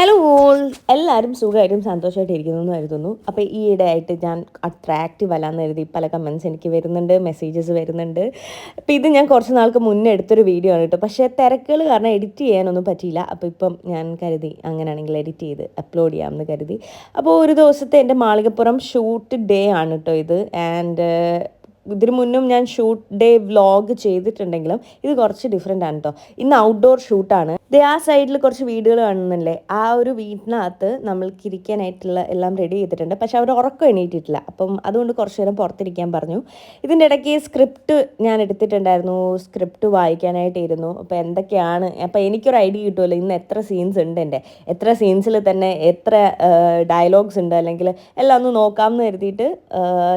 Hello all എല്ലാവരും സുഖമായിട്ടും സന്തോഷമായിട്ട് ഇരിക്കുന്നു എന്ന് കരുതുന്നു. അപ്പോൾ ഈ ഇടയായിട്ട് ഞാൻ അത്ര ആക്റ്റീവ് അല്ലാന്ന് കരുതി പല കമൻസ് എനിക്ക് വരുന്നുണ്ട് മെസ്സേജസ് വരുന്നുണ്ട്. അപ്പോൾ ഇത് ഞാൻ കുറച്ച് നാൾക്ക് മുന്നേ എടുത്തൊരു വീഡിയോ ആണ് കേട്ടോ. പക്ഷേ തിരക്കുകൾ കാരണം എഡിറ്റ് ചെയ്യാനൊന്നും പറ്റിയില്ല. അപ്പോൾ ഇപ്പം ഞാൻ കരുതി അങ്ങനെയാണെങ്കിൽ എഡിറ്റ് ചെയ്ത് അപ്ലോഡ് ചെയ്യാമെന്ന് കരുതി. അപ്പോൾ ഒരു ദിവസത്തെ എന്റെ മാളികപ്പുറം ഷൂട്ട് ഡേ ആണ് കേട്ടോ ഇത്. ആൻഡ് ഇതിനു മുന്നും ഞാൻ ഷൂട്ട് ഡേ വ്ലോഗ് ചെയ്തിട്ടുണ്ടെങ്കിലും ഇത് കുറച്ച് ഡിഫറെന്റ് ആണ് കേട്ടോ. ഇന്ന് ഔട്ട്ഡോർ ഷൂട്ടാണ് ഇത് ആ സൈഡിൽ കുറച്ച് വീടുകൾ കാണുന്നില്ലേ ആ ഒരു വീടിനകത്ത് നമ്മൾക്ക് ഇരിക്കാനായിട്ടുള്ള എല്ലാം റെഡി ചെയ്തിട്ടുണ്ട്. പക്ഷെ അവർ ഉറക്കം എണീറ്റിട്ടില്ല. അപ്പം അതുകൊണ്ട് കുറച്ച് നേരം പുറത്തിരിക്കാൻ പറഞ്ഞു. ഇതിന്റെ ഇടയ്ക്ക് സ്ക്രിപ്റ്റ് ഞാൻ എടുത്തിട്ടുണ്ടായിരുന്നു. സ്ക്രിപ്റ്റ് വായിക്കാനായിട്ടിരുന്നു. അപ്പോൾ എന്തൊക്കെയാണ്? അപ്പോൾ എനിക്കൊരു ഐഡിയ കിട്ടുമല്ലോ. ഇന്ന് എത്ര സീൻസ് ഉണ്ട് എന്റെ? എത്ര സീൻസിൽ തന്നെ എത്ര ഡയലോഗ്സ് ഉണ്ട്? അല്ലെങ്കിൽ എല്ലാം ഒന്ന് നോക്കാമെന്ന് കരുതിയിട്ട്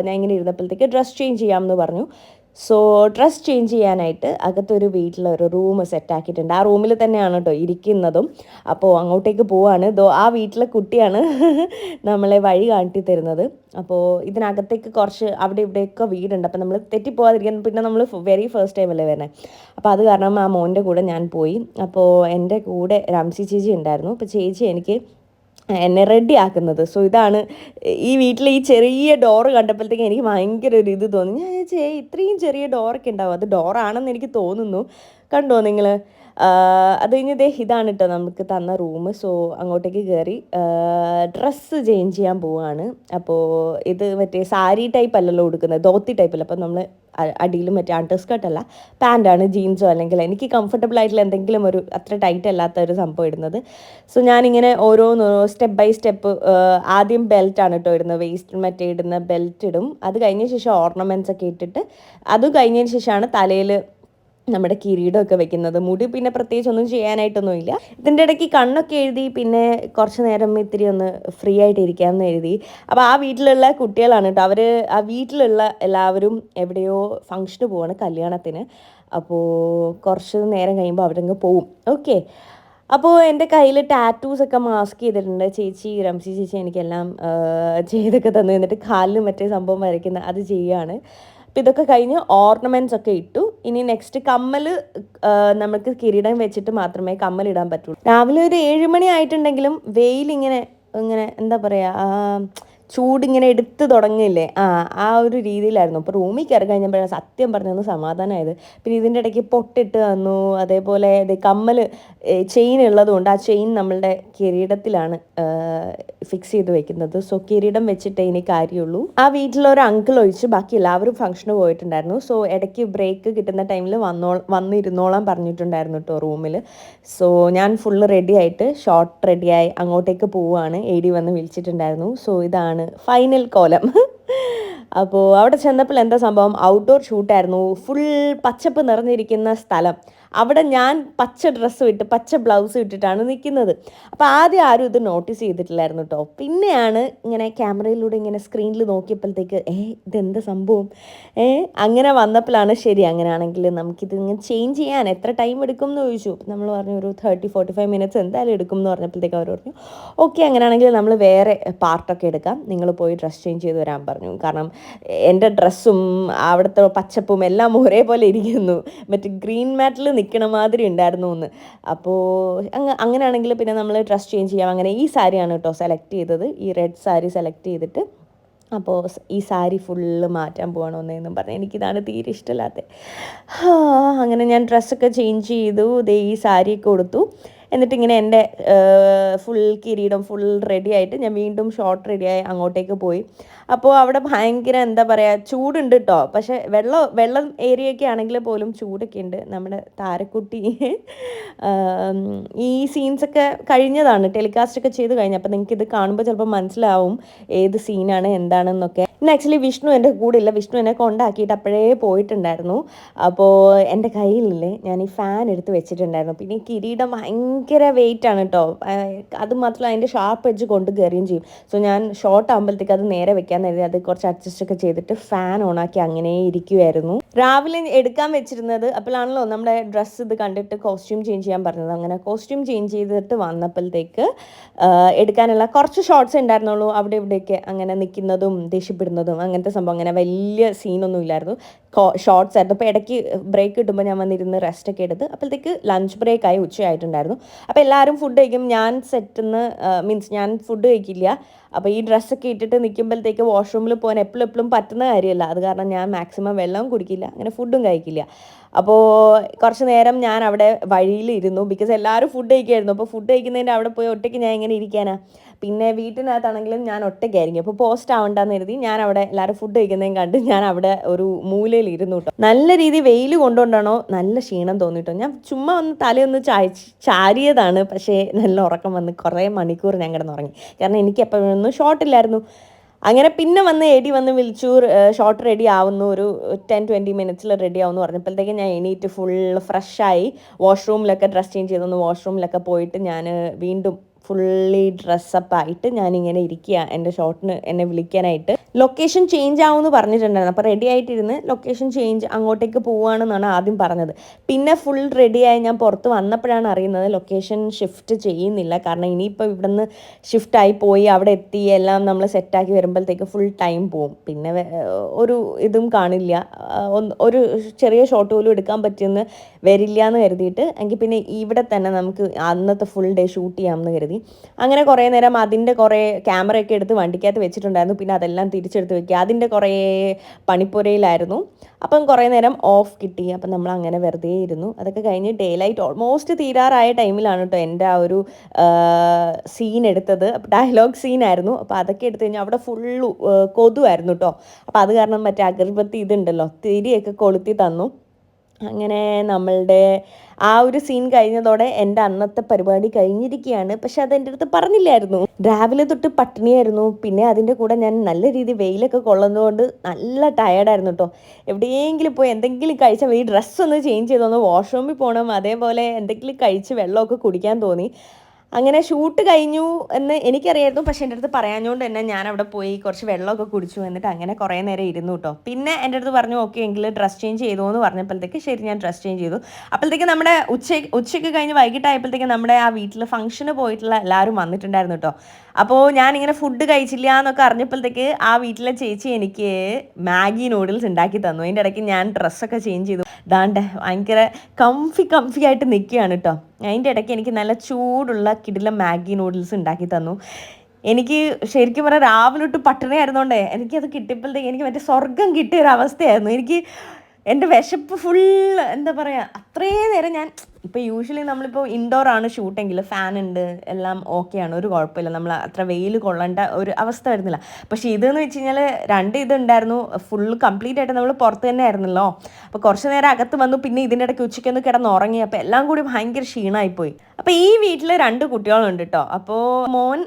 ഞാൻ ഇങ്ങനെ ഇരുന്നപ്പോഴത്തേക്ക് ഡ്രസ് ചേഞ്ച് ചെയ്യാമെന്ന് പറഞ്ഞു. സോ ഡ്രസ് ചേഞ്ച് ചെയ്യാനായിട്ട് അകത്തൊരു വീട്ടിലൊരു റൂം സെറ്റാക്കിയിട്ടുണ്ട് ആ റൂമിൽ തന്നെയാണ് കേട്ടോ ഇരിക്കുന്നതും. അപ്പോൾ അങ്ങോട്ടേക്ക് പോവാണ്. ദോ ആ വീട്ടിലെ കുട്ടിയാണ് നമ്മളെ വഴി കാട്ടി തരുന്നത്. അപ്പോൾ ഇതിനകത്തേക്ക് കുറച്ച് അവിടെ ഇവിടെയൊക്കെ വീടുണ്ട്. അപ്പോൾ നമ്മൾ തെറ്റിപ്പോവാതിരിക്കാൻ പിന്നെ നമ്മൾ വെരി ഫസ്റ്റ് ടൈം അല്ലേ വരണേ. അപ്പോൾ അത് കാരണം ആ മോന്റെ കൂടെ ഞാൻ പോയി. അപ്പോൾ എന്റെ കൂടെ രാംസി ചേച്ചി ഉണ്ടായിരുന്നു. അപ്പോൾ ചേച്ചി എനിക്ക് എന്നെ റെഡി ആക്കുന്നത്. സോ ഇതാണ് ഈ വീട്ടിൽ ഈ ചെറിയ ഡോറ് കണ്ടപ്പോഴത്തേക്ക് എനിക്ക് ഭയങ്കര ഒരു ഇത് തോന്നി. ഞാൻ ചേ ഇത്രയും ചെറിയ ഡോറൊക്കെ ഉണ്ടാവും. അത് ഡോറാണെന്ന് എനിക്ക് തോന്നുന്നു. കണ്ടോ നിങ്ങൾ അത് കഴിഞ്ഞ് ദേ ഇതാണ് കേട്ടോ നമുക്ക് തന്ന റൂം സോ അങ്ങോട്ടേക്ക് കയറി ഡ്രസ്സ് ചേഞ്ച് ചെയ്യാൻ പോവുകയാണ് അപ്പോൾ ഇത് മറ്റേ സാരി ടൈപ്പ് അല്ലല്ലോ കൊടുക്കുന്നത് ധോത്തി ടൈപ്പല്ല അപ്പോൾ നമ്മൾ അടിയിലും മറ്റേ അല്ല പാന്റാണ് ജീൻസോ അല്ലെങ്കിൽ എനിക്ക് കംഫർട്ടബിൾ ആയിട്ടുള്ള എന്തെങ്കിലും ഒരു അത്ര ടൈറ്റ് അല്ലാത്ത ഒരു സംഭവം ഇടുന്നത്. സോ ഞാനിങ്ങനെ ഓരോന്ന് സ്റ്റെപ്പ് ബൈ സ്റ്റെപ്പ് ആദ്യം ബെൽറ്റാണ് കേട്ടോ ഇടുന്നത്. വേസ്റ്റ് മറ്റേ ഇടുന്ന ബെൽറ്റ് ഇടും. അത് കഴിഞ്ഞ ശേഷം ഓർണമെന്റ്സ് ഒക്കെ ഇട്ടിട്ട് അത് കഴിഞ്ഞതിന് ശേഷമാണ് തലയിൽ നമ്മുടെ കിരീടമൊക്കെ വെക്കുന്നത്. മുടി പിന്നെ പ്രത്യേകിച്ച് ഒന്നും ചെയ്യാനായിട്ടൊന്നുമില്ല. ഇതിന്റെ ഇടയ്ക്ക് കണ്ണൊക്കെ എഴുതി പിന്നെ കുറച്ച് നേരം ഇത്തിരി ഒന്ന് ഫ്രീ ആയിട്ട് ഇരിക്കാമെന്ന് എഴുതി. അപ്പോൾ ആ വീട്ടിലുള്ള കുട്ടികളാണ് കേട്ടോ. അവർ ആ വീട്ടിലുള്ള എല്ലാവരും എവിടെയോ ഫങ്ഷന് പോവാണ് കല്യാണത്തിന്. അപ്പോൾ കുറച്ച് നേരം കഴിയുമ്പോൾ അവരങ്ങ് പോവും. ഓക്കെ അപ്പോൾ എന്റെ കയ്യിൽ ടാറ്റൂസ് ഒക്കെ മാസ്ക് ചെയ്തിട്ടുണ്ട്. ചേച്ചി റംസി ചേച്ചി എനിക്കെല്ലാം ചെയ്തൊക്കെ തന്നു. എന്നിട്ട് കാലിലും മറ്റേ സംഭവം വരയ്ക്കുന്ന അത് ചെയ്യുകയാണ് അപ്പം ഇതൊക്കെ കഴിഞ്ഞ് ഓർണമെന്റ്സ് ഒക്കെ ഇട്ടു. ഇനി നെക്സ്റ്റ് കമ്മൽ നമുക്ക് കിരീടം വെച്ചിട്ട് മാത്രമേ കമ്മൽ ഇടാൻ പറ്റുള്ളൂ. രാവിലെ ഒരു ഏഴുമണി ആയിട്ടുണ്ടെങ്കിലും വെയിൽ ഇങ്ങനെ ഇങ്ങനെ എന്താ പറയുക ചൂടിങ്ങനെ എടുത്ത് തുടങ്ങില്ലേ ആ ആ ഒരു രീതിയിലായിരുന്നു. അപ്പോൾ റൂമിൽ കയറി കഴിഞ്ഞപ്പോഴാണ് സത്യം പറഞ്ഞൊന്ന് സമാധാനമായത് പിന്നെ ഇതിന്റെ ഇടയ്ക്ക് പൊട്ടിട്ട് തന്നു അതേപോലെ കമ്മൽ ചെയിൻ ഉള്ളതുകൊണ്ട് ആ ചെയിൻ നമ്മളുടെ കിരീടത്തിലാണ് ഫിക്സ് ചെയ്ത് വെക്കുന്നത്. സോ കിരീടം വെച്ചിട്ടേ ഇനി കാര്യമുള്ളൂ. ആ വീട്ടിലൊരു അങ്കിൾ ഒഴിച്ച് ബാക്കി എല്ലാവരും ഫംഗ്ഷന് പോയിട്ടുണ്ടായിരുന്നു. സോ ഇടയ്ക്ക് ബ്രേക്ക് കിട്ടുന്ന ടൈമിൽ വന്നോ വന്നിരുന്നോളാൻ പറഞ്ഞിട്ടുണ്ടായിരുന്നു കേട്ടോ റൂമിൽ. സോ ഞാൻ ഫുള്ള് റെഡി ആയിട്ട് ഷോർട്ട് റെഡിയായി അങ്ങോട്ടേക്ക് പോവുകയാണ് എ ഡി വന്ന് വിളിച്ചിട്ടുണ്ടായിരുന്നു. സോ ഇതാണ് ഫൈനൽ കോലം. അപ്പോൾ അവിടെ ചെന്നപ്പോൾ എന്താ സംഭവം? ഔട്ട്ഡോർ ഷൂട്ടായിരുന്നു ഫുൾ പച്ചപ്പ് നിറഞ്ഞിരിക്കുന്ന സ്ഥലം. അവിടെ ഞാൻ പച്ച ഡ്രസ്സ് ഇട്ട് പച്ച ബ്ലൗസ് ഇട്ടിട്ടാണ് നിൽക്കുന്നത് അപ്പോൾ ആദ്യം ആരും ഇത് നോട്ടീസ് ചെയ്തിട്ടില്ലായിരുന്നു കേട്ടോ പിന്നെയാണ് ഇങ്ങനെ ക്യാമറയിലൂടെ ഇങ്ങനെ സ്ക്രീനിൽ നോക്കിയപ്പോഴത്തേക്ക് ഏ ഇതെന്ത് സംഭവം? ഏ അങ്ങനെ വന്നപ്പോഴാണ് ശരി അങ്ങനെയാണെങ്കിൽ നമുക്കിത് ഇങ്ങനെ ചേഞ്ച് ചെയ്യാൻ എത്ര ടൈം എടുക്കും എന്ന് ചോദിച്ചു. നമ്മൾ പറഞ്ഞു ഒരു തേർട്ടി ഫോർട്ടി ഫൈവ് മിനിറ്റ്സ് എന്തായാലും എടുക്കും എന്ന് പറഞ്ഞപ്പോഴത്തേക്ക് അവർ പറഞ്ഞു ഓക്കെ അങ്ങനെയാണെങ്കിൽ നമ്മൾ വേറെ പാർട്ടൊക്കെ എടുക്കാം. നിങ്ങൾ പോയി ഡ്രസ്സ് ചേഞ്ച് ചെയ്ത് വരാൻ പറഞ്ഞു. കാരണം എന്റെ ഡ്രസ്സും അവിടുത്തെ പച്ചപ്പും എല്ലാം ഒരേപോലെ ഇരിക്കുന്നു. മറ്റേ ഗ്രീൻ മാറ്റിൽ നിൽക്കണ മാതിരി ഉണ്ടായിരുന്നു എന്ന്. അപ്പോൾ അങ്ങ് അങ്ങനെയാണെങ്കിൽ പിന്നെ നമ്മൾ ഡ്രസ് ചേഞ്ച് ചെയ്യാം. അങ്ങനെ ഈ സാരിയാണ് കേട്ടോ സെലക്ട് ചെയ്തത്. ഈ റെഡ് സാരി സെലക്ട് ചെയ്തിട്ട് അപ്പോൾ ഈ സാരി ഫുള്ള് മാറ്റാൻ പോകണമെന്നും പറഞ്ഞ്. എനിക്കിതാണ് തീരെ ഇഷ്ടമില്ലാത്തത് അങ്ങനെ ഞാൻ ഡ്രസ്സൊക്കെ ചേഞ്ച് ചെയ്തു. ദേ ഈ സാരി കൊടുത്തു എന്നിട്ട് ഇങ്ങനെ എന്റെ ഫുൾ കിരീടം ഫുൾ റെഡി ആയിട്ട് ഞാൻ വീണ്ടും ഷോർട്ട് റെഡിയായി അങ്ങോട്ടേക്ക് പോയി. അപ്പോൾ അവിടെ ഭയങ്കര എന്താ പറയുക ചൂടുണ്ട് കേട്ടോ പക്ഷേ വെള്ളം വെള്ളം ഏരിയയൊക്കെ ആണെങ്കിൽ പോലും ചൂടൊക്കെ ഉണ്ട്. നമ്മുടെ താരക്കുട്ടി ഈ സീൻസൊക്കെ കഴിഞ്ഞതാണ്. ടെലികാസ്റ്റ് ഒക്കെ ചെയ്ത് കഴിഞ്ഞ. അപ്പോൾ നിങ്ങൾക്ക് ഇത് കാണുമ്പോൾ ചിലപ്പോൾ മനസ്സിലാവും ഏത് സീനാണ് എന്താണെന്നൊക്കെ ഇന്ന് ആക്ച്വലി വിഷ്ണു എന്റെ കൂടെ ഇല്ല വിഷ്ണു എന്നെ കൊണ്ടാക്കിയിട്ട് അപ്പോഴേ പോയിട്ടുണ്ടായിരുന്നു. അപ്പോൾ എന്റെ കയ്യിലില്ലേ ഞാൻ ഈ ഫാൻ എടുത്ത് വെച്ചിട്ടുണ്ടായിരുന്നു. പിന്നെ ഈ കിരീടം ഭയങ്കര വെയിറ്റ് ആണ് കേട്ടോ അത് മാത്രമല്ല അതിന്റെ ഷാർപ്പ് എഡ്ജ് കൊണ്ട് കയറുകയും ചെയ്യും. സോ ഞാൻ ഷോർട്ട് ആകുമ്പോഴത്തേക്ക് അത് നേരെ വെക്കാൻ കരുതി അത് കുറച്ച് അഡ്ജസ്റ്റ് ഒക്കെ ചെയ്തിട്ട് ഫാൻ ഓണാക്കി അങ്ങനെ ഇരിക്കുമായിരുന്നു രാവിലെ എടുക്കാൻ വെച്ചിരുന്നത് അപ്പോഴാണല്ലോ നമ്മുടെ ഡ്രസ്സ് ഇത് കണ്ടിട്ട് കോസ്റ്റ്യൂം ചേഞ്ച് ചെയ്യാൻ പറഞ്ഞത്. അങ്ങനെ കോസ്റ്റ്യൂം ചേഞ്ച് ചെയ്തിട്ട് വന്നപ്പോഴത്തേക്ക് എടുക്കാനുള്ള കുറച്ച് ഷോർട്ട്സ് ഉണ്ടായിരുന്നുള്ളൂ. അവിടെ ഇവിടെയൊക്കെ അങ്ങനെ നിൽക്കുന്നതും ദേഷ്യപ്പെടുന്നതും അങ്ങനത്തെ സംഭവം അങ്ങനെ വലിയ സീനൊന്നും ഇല്ലായിരുന്നു ഷോർട്സ് ആയിരുന്നു. അപ്പോൾ ഇടയ്ക്ക് ബ്രേക്ക് കിട്ടുമ്പോൾ ഞാൻ വന്നിരുന്ന് റെസ്റ്റ് ഒക്കെ എടുത്ത് അപ്പോഴത്തേക്ക് ലഞ്ച് ബ്രേക്ക് ആയി ഉച്ചയായിട്ടുണ്ടായിരുന്നു. അപ്പോൾ എല്ലാവരും ഫുഡ് കഴിക്കും. ഞാൻ സെറ്റിന്ന് മീൻസ് ഞാൻ ഫുഡ് കഴിക്കില്ല. അപ്പോൾ ഈ ഡ്രസ്സൊക്കെ ഇട്ടിട്ട് നിൽക്കുമ്പോഴത്തേക്ക് വാഷ്റൂമിൽ പോകാൻ എപ്പോഴും എപ്പോഴും പറ്റുന്ന കാര്യമല്ല. അത് കാരണം ഞാൻ മാക്സിമം വെള്ളവും കുടിക്കില്ല. അങ്ങനെ ഫുഡും കഴിക്കില്ല. അപ്പോൾ കുറച്ച് നേരം ഞാൻ അവിടെ വഴിയിൽ ഇരുന്നു ബിക്കോസ് എല്ലാവരും ഫുഡ് കഴിക്കുമായിരുന്നു അപ്പോൾ ഫുഡ് കഴിക്കുന്നതിന്റെ അവിടെ പോയി ഒറ്റയ്ക്ക് ഞാൻ എങ്ങനെ ഇരിക്കാനാ? പിന്നെ വീട്ടിനകത്താണെങ്കിലും ഞാൻ ഒറ്റയ്ക്കായിരിക്കും. അപ്പോൾ പോസ്റ്റ് ആവണ്ടെന്ന് കരുതി ഞാൻ അവിടെ എല്ലാവരും ഫുഡ് കഴിക്കുന്നതും കണ്ട് ഞാൻ അവിടെ ഒരു മൂലയിൽ ഇരുന്നു കേട്ടോ നല്ല രീതി വെയിൽ കൊണ്ടുകൊണ്ടാണോ നല്ല ക്ഷീണം തോന്നിട്ടോ. ഞാൻ ചുമ്മാ ഒന്ന് തലയൊന്ന് ചായ ചാരിയതാണ്. പക്ഷേ നല്ല ഉറക്കം വന്ന് കുറേ മണിക്കൂർ ഞാൻ കിടന്നുറങ്ങി. കാരണം എനിക്ക് എപ്പോഴൊന്നും ഷോട്ടില്ലായിരുന്നു അങ്ങനെ പിന്നെ വന്ന് എടി വന്ന് വിളിച്ചു. ഷോർട്ട് റെഡി ആവുന്നു. ഒരു ടെൻ ട്വന്റി മിനിറ്റ്സിൽ റെഡി ആവുന്നു പറഞ്ഞപ്പോഴത്തേക്ക് ഞാൻ എണീറ്റ് ഫുൾ ഫ്രഷായി വാഷ്റൂമിലൊക്കെ ഡ്രസ് ചേഞ്ച് ചെയ്തൊന്ന് വാഷ്റൂമിലൊക്കെ പോയിട്ട് ഞാൻ വീണ്ടും ഫുള്ളി ഡ്രസ്സപ്പ് ആയിട്ട് ഞാനിങ്ങനെ ഇരിക്കുക എന്റെ ഷോട്ടിന് എന്നെ വിളിക്കാനായിട്ട്. ലൊക്കേഷൻ ചേഞ്ച് ആവുമെന്ന് പറഞ്ഞിട്ടുണ്ടായിരുന്നു. അപ്പോൾ റെഡി ആയിട്ടിരുന്ന് ലൊക്കേഷൻ ചേഞ്ച് അങ്ങോട്ടേക്ക് പോവുകയാണെന്നാണ് ആദ്യം പറഞ്ഞത്. പിന്നെ ഫുൾ റെഡിയായി ഞാൻ പുറത്ത് വന്നപ്പോഴാണ് അറിയുന്നത് ലൊക്കേഷൻ ഷിഫ്റ്റ് ചെയ്യുന്നില്ല. കാരണം ഇനിയിപ്പോൾ ഇവിടെ നിന്ന് ഷിഫ്റ്റായി പോയി അവിടെ എത്തി എല്ലാം നമ്മൾ സെറ്റാക്കി വരുമ്പോഴത്തേക്ക് ഫുൾ ടൈം പോവും. പിന്നെ ഒരു ഇതും കാണില്ല. ഒരു ചെറിയ ഷോട്ട് പോലും എടുക്കാൻ പറ്റിയെന്ന് വരില്ല എന്ന് കരുതിയിട്ട് എങ്കിൽ പിന്നെ ഇവിടെ തന്നെ നമുക്ക് അന്നത്തെ ഫുൾ ഡേ ഷൂട്ട് ചെയ്യാമെന്ന് കരുതി. അങ്ങനെ കുറേ നേരം അതിന്റെ കുറേ ക്യാമറയൊക്കെ എടുത്ത് വണ്ടിക്കകത്ത് വെച്ചിട്ടുണ്ടായിരുന്നു. പിന്നെ അതെല്ലാം തിരിച്ചെടുത്ത് വെക്കുക. അതിന്റെ കുറേ പണിപ്പുരയിലായിരുന്നു. അപ്പം കുറേ നേരം ഓഫ് കിട്ടി. അപ്പം നമ്മൾ അങ്ങനെ വെറുതെ ഇരുന്നു. അതൊക്കെ കഴിഞ്ഞ് ഡേ ലൈറ്റ് ഓൾമോസ്റ്റ് തീരാറായ ടൈമിലാണ് കേട്ടോ എന്റെ ആ ഒരു സീൻ എടുത്തത്. ഡയലോഗ് സീനായിരുന്നു അപ്പോൾ അതൊക്കെ എടുത്തു കഴിഞ്ഞാൽ അവിടെ ഫുള്ള് കൊതുവായിരുന്നു കേട്ടോ അപ്പോൾ അത് കാരണം മറ്റേ അഗർബത്തി ഇതുണ്ടല്ലോ തിരിയൊക്കെ കൊളുത്തി തന്നു. അങ്ങനെ നമ്മളുടെ ആ ഒരു സീൻ കഴിഞ്ഞതോടെ എന്റെ അന്നത്തെ പരിപാടി കഴിഞ്ഞിരിക്കുകയാണ്. പക്ഷെ അത് എന്റെ അടുത്ത് പറഞ്ഞില്ലായിരുന്നു. രാവിലെ തൊട്ട് പട്ടിണിയായിരുന്നു. പിന്നെ അതിന്റെ കൂടെ ഞാൻ നല്ല രീതിയിൽ വെയിലൊക്കെ കൊള്ളുന്നതുകൊണ്ട് നല്ല ടയേർഡായിരുന്നു കേട്ടോ എവിടെയെങ്കിലും പോയി എന്തെങ്കിലും കഴിച്ചാൽ ഈ ഡ്രസ്സ് ഒന്ന് ചേഞ്ച് ചെയ്തൊന്ന് വാഷ്റൂമിൽ പോകണം അതേപോലെ എന്തെങ്കിലും കഴിച്ച് വെള്ളമൊക്കെ കുടിക്കാൻ തോന്നി. അങ്ങനെ ഷൂട്ട് കഴിഞ്ഞു എന്ന് എനിക്കറിയായിരുന്നു. പക്ഷെ എന്റെ അടുത്ത് പറയാഞ്ഞുകൊണ്ട് തന്നെ ഞാൻ അവിടെ പോയി കുറച്ച് വെള്ളമൊക്കെ കുടിച്ചു എന്നിട്ട് അങ്ങനെ കുറേ നേരം ഇരുന്നു കേട്ടോ. പിന്നെ എന്റെ അടുത്ത് പറഞ്ഞു ഓക്കെ എങ്കിൽ ഡ്രസ് ചേഞ്ച് ചെയ്തു എന്ന് പറഞ്ഞപ്പോഴത്തേക്ക് ശരി ഞാൻ ഡ്രസ് ചേഞ്ച് ചെയ്തു. അപ്പോഴത്തേക്ക് നമ്മുടെ ഉച്ച ഉച്ചയ്ക്ക് കഴിഞ്ഞ് വൈകിട്ടായപ്പോഴത്തേക്ക് നമ്മുടെ ആ വീട്ടിൽ ഫംഗ്ഷന് പോയിട്ടുള്ള എല്ലാവരും വന്നിട്ടുണ്ടായിരുന്നു കേട്ടോ. അപ്പോൾ ഞാനിങ്ങനെ ഫുഡ് കഴിച്ചില്ല എന്നൊക്കെ അറിഞ്ഞപ്പോഴത്തേക്ക് ആ വീട്ടിലെ ചേച്ചി എനിക്ക് മാഗി നൂഡിൽസ് ഉണ്ടാക്കി തന്നു. അതിന്റെ ഇടയ്ക്ക് ഞാൻ ഡ്രസ്സൊക്കെ ചേഞ്ച് ചെയ്തു. ദാണ്ട് ഭയങ്കര കംഫി കംഫി ആയിട്ട് നിൽക്കുകയാണ് കേട്ടോ. അതിന്റെ ഇടയ്ക്ക് എനിക്ക് നല്ല ചൂടുള്ള കിടില മാഗി നൂഡിൽസ് ഉണ്ടാക്കി തന്നു. എനിക്ക് ശരിക്കും പറഞ്ഞാൽ രാവിലെ തൊട്ട് പട്ടിണി ആയിരുന്നോണ്ടേ എനിക്കത് കിട്ടിയപ്പോഴത്തേക്ക് എനിക്ക് മറ്റേ സ്വർഗം കിട്ടിയ ഒരു അവസ്ഥയായിരുന്നു എനിക്ക് എന്റെ വിശപ്പ് ഫുൾ എന്താ പറയുക അത്രയും നേരം ഞാൻ ഇപ്പോൾ യൂഷ്വലി നമ്മളിപ്പോൾ ഇൻഡോർ ആണ് ഷൂട്ടെങ്കിൽ ഫാൻ ഉണ്ട് എല്ലാം ഓക്കെയാണ് ഒരു കുഴപ്പമില്ല. നമ്മൾ അത്ര വെയിൽ കൊള്ളേണ്ട ഒരു അവസ്ഥ വരുന്നില്ല. പക്ഷേ ഇതെന്ന് വെച്ച് കഴിഞ്ഞാൽ രണ്ട് ഇതുണ്ടായിരുന്നു ഫുൾ കംപ്ലീറ്റ് ആയിട്ട് നമ്മൾ പുറത്ത് തന്നെ ആയിരുന്നല്ലോ. അപ്പോൾ കുറച്ച് നേരം അകത്ത് വന്നു പിന്നെ ഇതിന്റെ ഇടയ്ക്ക് ഉച്ചയ്ക്കൊന്ന് കിടന്ന് ഉറങ്ങി അപ്പോൾ എല്ലാം കൂടി ഭയങ്കര ക്ഷീണമായിപ്പോയി അപ്പോൾ ഈ വീട്ടിൽ രണ്ട് കുട്ടികളുണ്ട് കേട്ടോ അപ്പോൾ മോൻ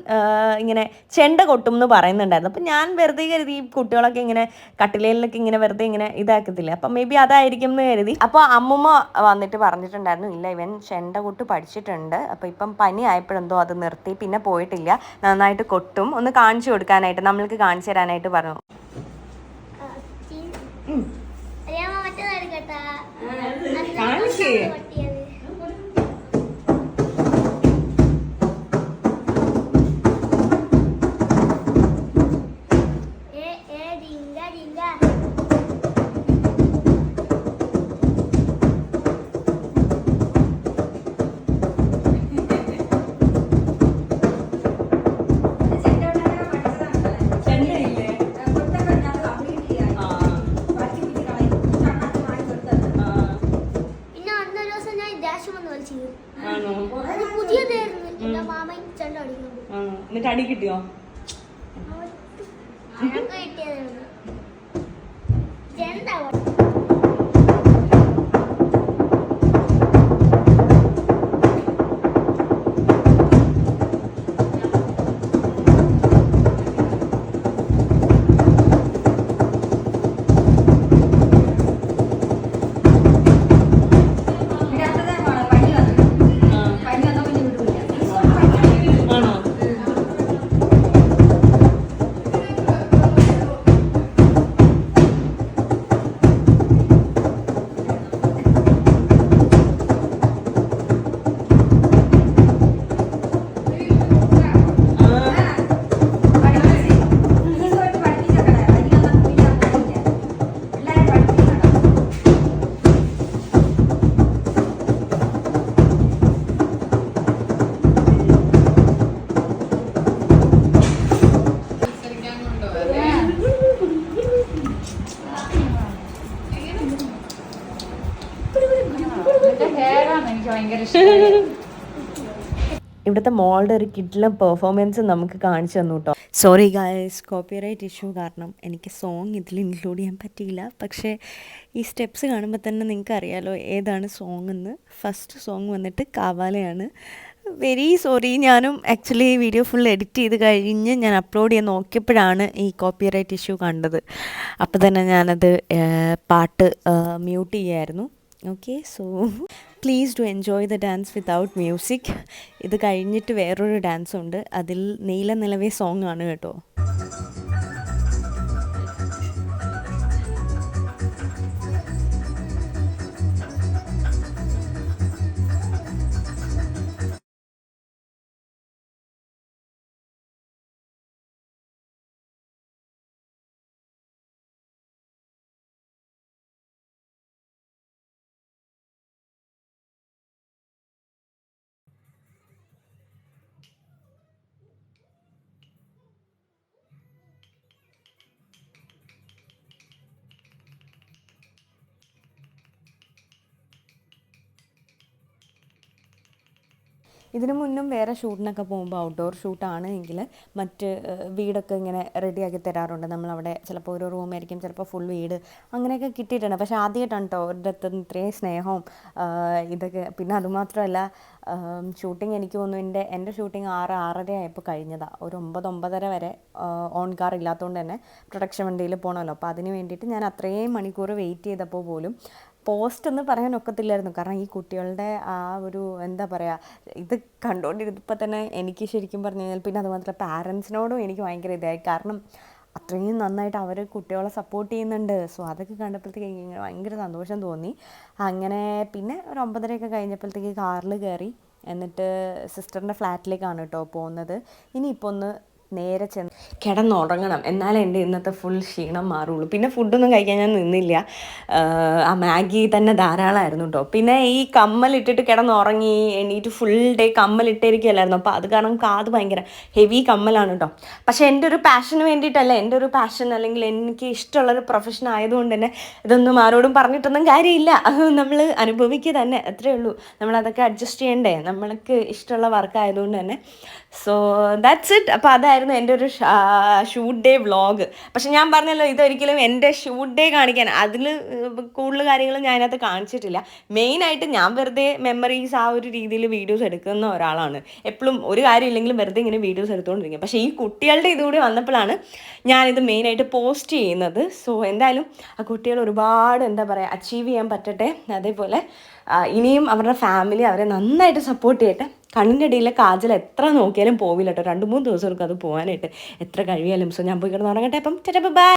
ഇങ്ങനെ ചെണ്ട കൊട്ടും എന്ന് പറയുന്നുണ്ടായിരുന്നു. അപ്പോൾ ഞാൻ വെറുതെ കരുതി ഈ കുട്ടികളൊക്കെ ഇങ്ങനെ കട്ടിലയിലൊക്കെ ഇങ്ങനെ വെറുതെ ഇങ്ങനെ ഇതാക്കത്തില്ല. അപ്പം മേ ബി അതായിരിക്കും എന്ന് കരുതി. അപ്പോൾ അമ്മമ്മ വന്നിട്ട് പറഞ്ഞിട്ടുണ്ടായിരുന്നു ഇല്ല ഇവൻ ചെണ്ട കൊട്ട് പഠിച്ചിട്ടുണ്ട്. അപ്പോൾ ഇപ്പം പനി ആയപ്പോഴെന്തോ അത് നിർത്തി. പിന്നെ പോയിട്ടില്ല. നന്നായിട്ട് കൊട്ടും. ഒന്ന് കാണിച്ചു കൊടുക്കാനായിട്ട്. നമ്മൾക്ക് കാണിച്ചു തരാനായിട്ട് പറഞ്ഞു. കാണിക്ക്. എന്നിട്ട് അടി അവിടുത്തെ മോളുടെ ഒരു കിഡിലും പെർഫോമൻസ് നമുക്ക് കാണിച്ചു തന്നു കേട്ടോ സോറി ഗായസ് കോപ്പിറൈറ്റ് ഇഷ്യൂ കാരണം എനിക്ക് സോങ് ഇതിൽ ഇൻക്ലൂഡ് ചെയ്യാൻ പറ്റിയില്ല. പക്ഷേ ഈ സ്റ്റെപ്സ് കാണുമ്പോൾ തന്നെ നിങ്ങൾക്ക് അറിയാലോ ഏതാണ് സോങ് എന്ന്. ഫസ്റ്റ് സോങ് വന്നിട്ട് കാവാലയാണ്. വെരി സോറി ഞാനും ആക്ച്വലി വീഡിയോ ഫുൾ എഡിറ്റ് ചെയ്ത് കഴിഞ്ഞ് ഞാൻ അപ്ലോഡ് ചെയ്യാൻ നോക്കിയപ്പോഴാണ് ഈ കോപ്പിറൈറ്റ് ഇഷ്യൂ കണ്ടത്. അപ്പോൾ തന്നെ ഞാനത് പാട്ട് മ്യൂട്ട് ചെയ്യായിരുന്നു. Okay so please do enjoy the dance without music ഇത് കഴിഞ്ഞിട്ട് വേറൊരു ഡാൻസ് ഉണ്ട്. അതിൽ നീല നിലവേ സോങ്ങാണ് കേട്ടോ. ഇതിനു മുന്നും വേറെ ഷൂട്ടിനൊക്കെ പോകുമ്പോൾ ഔട്ട്ഡോർ ഷൂട്ടാണ് എങ്കിൽ മറ്റ് വീടൊക്കെ ഇങ്ങനെ റെഡിയാക്കി തരാറുണ്ട്. നമ്മളവിടെ ചിലപ്പോൾ ഒരു റൂമായിരിക്കും ചിലപ്പോൾ ഫുൾ വീട്. അങ്ങനെയൊക്കെ കിട്ടിയിട്ടുണ്ട്. പക്ഷേ ആദ്യമായിട്ടാണ് കേട്ടോ അവരുടെ അടുത്ത് ഇത്രയും സ്നേഹവും ഇതൊക്കെ. പിന്നെ അതുമാത്രമല്ല ഷൂട്ടിംഗ് എനിക്ക് തോന്നുന്നു എന്റെ എന്റെ ഷൂട്ടിംഗ് ആറ് ആറര ആയപ്പോൾ കഴിഞ്ഞതാണ് ഒരു ഒമ്പത് ഒമ്പതര വരെ ഓൺ കാർ ഇല്ലാത്തതുകൊണ്ട് തന്നെ പ്രൊഡക്ഷൻ വണ്ടിയിൽ പോകണമല്ലോ അപ്പോൾ അതിന് വേണ്ടിയിട്ട് ഞാൻ അത്രയും മണിക്കൂർ വെയിറ്റ് ചെയ്തപ്പോൾ പോലും പോസ്റ്റ് എന്ന് പറയാൻ ഒക്കത്തില്ലായിരുന്നു. കാരണം ഈ കുട്ടികളുടെ ആ ഒരു എന്താ പറയുക ഇത് കണ്ടുകൊണ്ടിരുന്നപ്പോൾ തന്നെ എനിക്ക് ശരിക്കും പറഞ്ഞു കഴിഞ്ഞാൽ പിന്നെ അതുമാത്രമല്ല പാരൻസിനോടും എനിക്ക് ഭയങ്കര ഇതായി. കാരണം അത്രയും നന്നായിട്ട് അവർ കുട്ടികളെ സപ്പോർട്ട് ചെയ്യുന്നുണ്ട്. സോ അതൊക്കെ കണ്ടപ്പോഴത്തേക്ക് ഭയങ്കര സന്തോഷം തോന്നി. അങ്ങനെ പിന്നെ ഒരു ഒമ്പതരയൊക്കെ കഴിഞ്ഞപ്പോഴത്തേക്ക് കാറിൽ കയറി എന്നിട്ട് സിസ്റ്ററിന്റെ ഫ്ലാറ്റിലേക്കാണ് കേട്ടോ പോകുന്നത്. ഇനിയിപ്പോൾ ഒന്ന് നേരെ ചെന്ന് കിടന്നുറങ്ങണം. എന്നാലേ എന്റെ ഇന്നത്തെ ഫുൾ ക്ഷീണം മാറുള്ളൂ. പിന്നെ ഫുഡൊന്നും കഴിക്കാൻ ഞാൻ നിന്നില്ല. ആ മാഗി തന്നെ ധാരാളമായിരുന്നു കേട്ടോ പിന്നെ ഈ കമ്മലിട്ടിട്ട് കിടന്നുറങ്ങി എണീറ്റ് ഫുൾ ഡേ കമ്മലിട്ടിരിക്കുകയല്ലായിരുന്നു അപ്പോൾ അത് കാരണം കാത് ഭയങ്കര ഹെവി കമ്മലാണ് കേട്ടോ പക്ഷേ എന്റെ ഒരു പാഷന് വേണ്ടിയിട്ടല്ല. എന്റെ ഒരു പാഷൻ അല്ലെങ്കിൽ എനിക്ക് ഇഷ്ടമുള്ളൊരു പ്രൊഫഷൻ ആയതുകൊണ്ട് തന്നെ ഇതൊന്നും ആരോടും പറഞ്ഞിട്ടൊന്നും കാര്യമില്ല. അത് നമ്മൾ അനുഭവിക്കുക തന്നെ. അത്രേ ഉള്ളൂ. നമ്മളതൊക്കെ അഡ്ജസ്റ്റ് ചെയ്യണ്ടേ? നമ്മൾക്ക് ഇഷ്ടമുള്ള വർക്ക് ആയതുകൊണ്ട് തന്നെ. സോ ദാറ്റ്സ് ഇറ്റ് അപ്പോൾ അതായിരുന്നു എന്റെ ഒരു ഷൂട്ട് ഡേ വ്ളോഗ് പക്ഷെ ഞാൻ പറഞ്ഞല്ലോ ഇതൊരിക്കലും എന്റെ ഷൂട്ട് ഡേ കാണിക്കാൻ. അതിൽ കൂടുതൽ കാര്യങ്ങളും ഞാനത് കാണിച്ചിട്ടില്ല. മെയിനായിട്ട് ഞാൻ വെറുതെ മെമ്മറീസ് ആ ഒരു രീതിയിൽ വീഡിയോസ് എടുക്കുന്ന ഒരാളാണ്. എപ്പോഴും ഒരു കാര്യം ഇല്ലെങ്കിലും വെറുതെ ഇങ്ങനെ വീഡിയോസ് എടുത്തുകൊണ്ടിരിക്കും. പക്ഷേ ഈ കുട്ടികളുടെ ഇതുകൂടി വന്നപ്പോഴാണ് ഞാനിത് മെയിനായിട്ട് പോസ്റ്റ് ചെയ്യുന്നത്. സോ എന്തായാലും ആ കുട്ടികൾ ഒരുപാട് എന്താ പറയുക അച്ചീവ് ചെയ്യാൻ പറ്റട്ടെ. അതേപോലെ ഇനിയും അവരുടെ ഫാമിലി അവരെ നന്നായിട്ട് സപ്പോർട്ട് ചെയ്യട്ടെ. കണ്ണിന്റെ ഇടയിലെ കാജൽ എത്ര നോക്കിയാലും പോവില്ല കേട്ടോ. രണ്ട് മൂന്ന് ദിവസം അത് പോകാനായിട്ട് എത്ര കഴിയാലും. സോ ഞാൻ പോയി കിടന്ന് ഉറങ്ങട്ടെ. അപ്പം ചേട്ടാ ബൈ